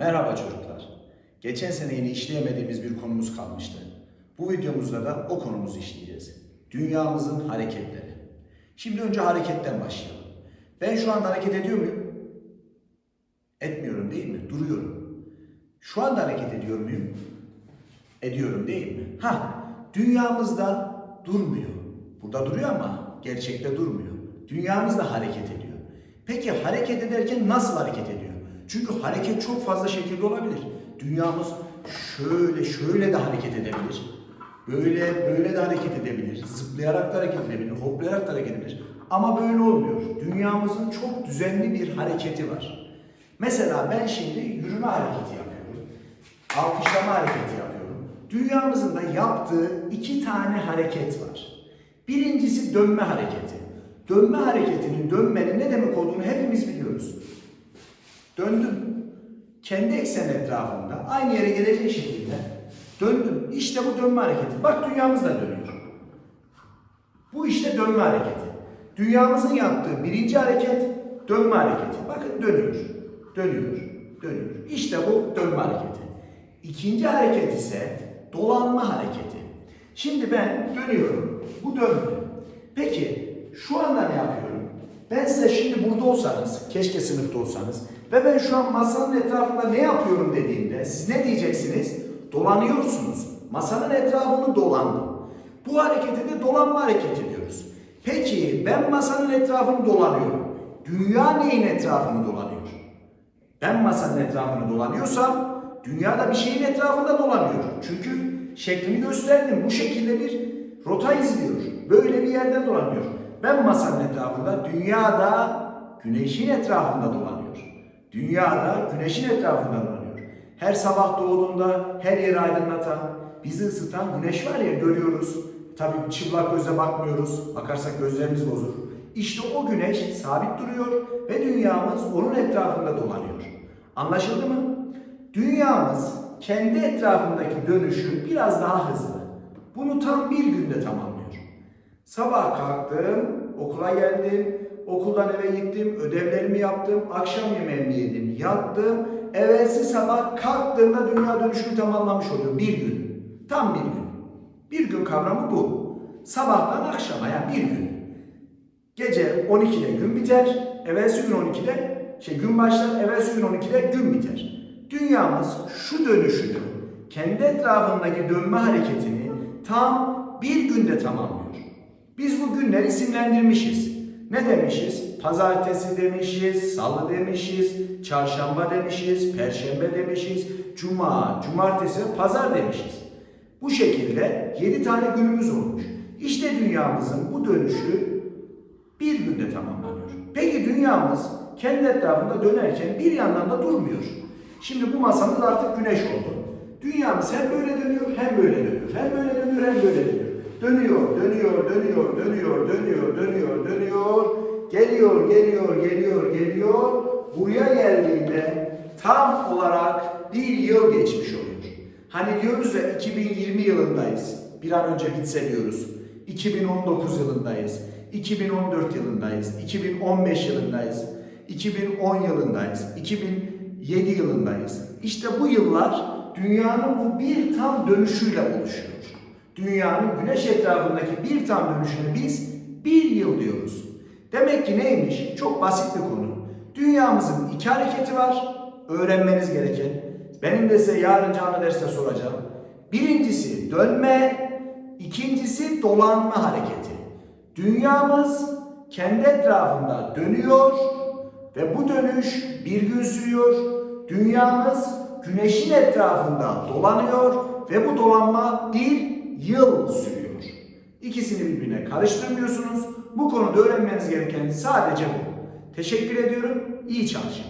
Merhaba çocuklar. Geçen sene yine işleyemediğimiz bir konumuz kalmıştı. Bu videomuzda da o konumuzu işleyeceğiz. Dünyamızın hareketleri. Şimdi önce hareketten başlayalım. Ben şu anda hareket ediyor muyum? Etmiyorum değil mi? Duruyorum. Şu anda hareket ediyor muyum? Ediyorum değil mi? Ha, dünyamızda durmuyor. Burada duruyor ama gerçekte durmuyor. Dünyamız da hareket ediyor. Peki hareket ederken nasıl hareket ediyor? Çünkü hareket çok fazla şekilde olabilir. Dünyamız şöyle şöyle de hareket edebilir. Böyle böyle de hareket edebilir. Zıplayarak da hareket edebilir. Hoplayarak da hareket edebilir. Ama böyle olmuyor. Dünyamızın çok düzenli bir hareketi var. Mesela ben şimdi yürüme hareketi yapıyorum. Alkışlama hareketi yapıyorum. Dünyamızın da yaptığı iki tane hareket var. Birincisi dönme hareketi. Dönme hareketinin dönmenin ne demek olduğunu hepimiz biliyoruz. Döndüm. Kendi eksen etrafında aynı yere gelecek şekilde döndüm. İşte bu dönme hareketi. Bak dünyamız da dönüyor. Bu işte dönme hareketi. Dünyamızın yaptığı birinci hareket dönme hareketi. Bakın dönüyor. Dönüyor. Dönüyor. İşte bu dönme hareketi. İkinci hareket ise dolanma hareketi. Şimdi ben dönüyorum. Bu dönme. Peki şu anda ne yapıyorum? Ben size burada olsanız, keşke sınıfta olsanız ve ben şu an masanın etrafında ne yapıyorum dediğimde siz ne diyeceksiniz? Dolanıyorsunuz. Masanın etrafını dolandım. Bu harekete de dolanma hareketi diyoruz. Peki ben masanın etrafını dolanıyorum. Dünya neyin etrafını dolanıyor? Ben masanın etrafını dolanıyorsam dünya da bir şeyin etrafında dolanıyor. Çünkü şeklini gösterdim. Bu şekilde bir rota izliyor. Böyle bir yerden dolanıyor. Ben masanın etrafında, dünya da güneşin etrafında dolanıyor. Dünya da güneşin etrafında dolanıyor. Her sabah doğduğunda her yeri aydınlatan, bizi ısıtan güneş var ya görüyoruz. Tabii çıplak göze bakmıyoruz. Bakarsak gözlerimiz bozulur. İşte o güneş sabit duruyor ve dünyamız onun etrafında dolanıyor. Anlaşıldı mı? Dünyamız kendi etrafındaki dönüşü biraz daha hızlı. Bunu tam bir günde tamamlıyor. Sabah kalktım, okula geldim, okuldan eve gittim, ödevlerimi yaptım, akşam yemeğimi yedim, yattım. Evvelsi sabah kalktığımda dünya dönüşünü tamamlamış oluyor. Bir gün. Tam bir gün. Bir gün kavramı bu. Sabahtan akşama yani bir gün. Gece 12'de gün biter, evvelsi gün 12'de şey gün başlar, evvelsi gün 12'de gün biter. Dünyamız şu dönüşünü, kendi etrafındaki dönme hareketini tam bir günde tamamlıyor. Biz bu günleri isimlendirmişiz. Ne demişiz? Pazartesi demişiz, salı demişiz, çarşamba demişiz, perşembe demişiz, cuma, cumartesi, pazar demişiz. Bu şekilde 7 tane günümüz olmuş. İşte dünyamızın bu dönüşü bir günde tamamlanıyor. Peki dünyamız kendi etrafında dönerken bir yandan da durmuyor. Şimdi bu masamız artık güneş oldu. Dünyamız hem böyle dönüyor hem böyle dönüyor. Hem böyle dönüyor hem böyle dönüyor. Dönüyor, dönüyor, dönüyor, dönüyor, dönüyor, dönüyor, dönüyor. Geliyor, geliyor, geliyor, geliyor. Buraya geldiğinde tam olarak bir yıl geçmiş oluyor. Hani diyoruz ya 2020 yılındayız. Bir an önce bitse diyoruz. 2019 yılındayız. 2014 yılındayız. 2015 yılındayız. 2010 yılındayız. 2007 yılındayız. İşte bu yıllar dünyanın bu bir tam dönüşüyle oluşuyor. Dünyanın güneş etrafındaki bir tam dönüşüne biz bir yıl diyoruz. Demek ki neymiş? Çok basit bir konu. Dünyamızın iki hareketi var. Öğrenmeniz gereken. Benim de size yarın canlı derste soracağım. Birincisi dönme, ikincisi dolanma hareketi. Dünyamız kendi etrafında dönüyor ve bu dönüş bir gün sürüyor. Dünyamız güneşin etrafında dolanıyor ve bu dolanma bir yıl sürüyor. İkisini birbirine karıştırmıyorsunuz. Bu konuda öğrenmeniz gereken sadece bu. Teşekkür ediyorum. İyi çalışın.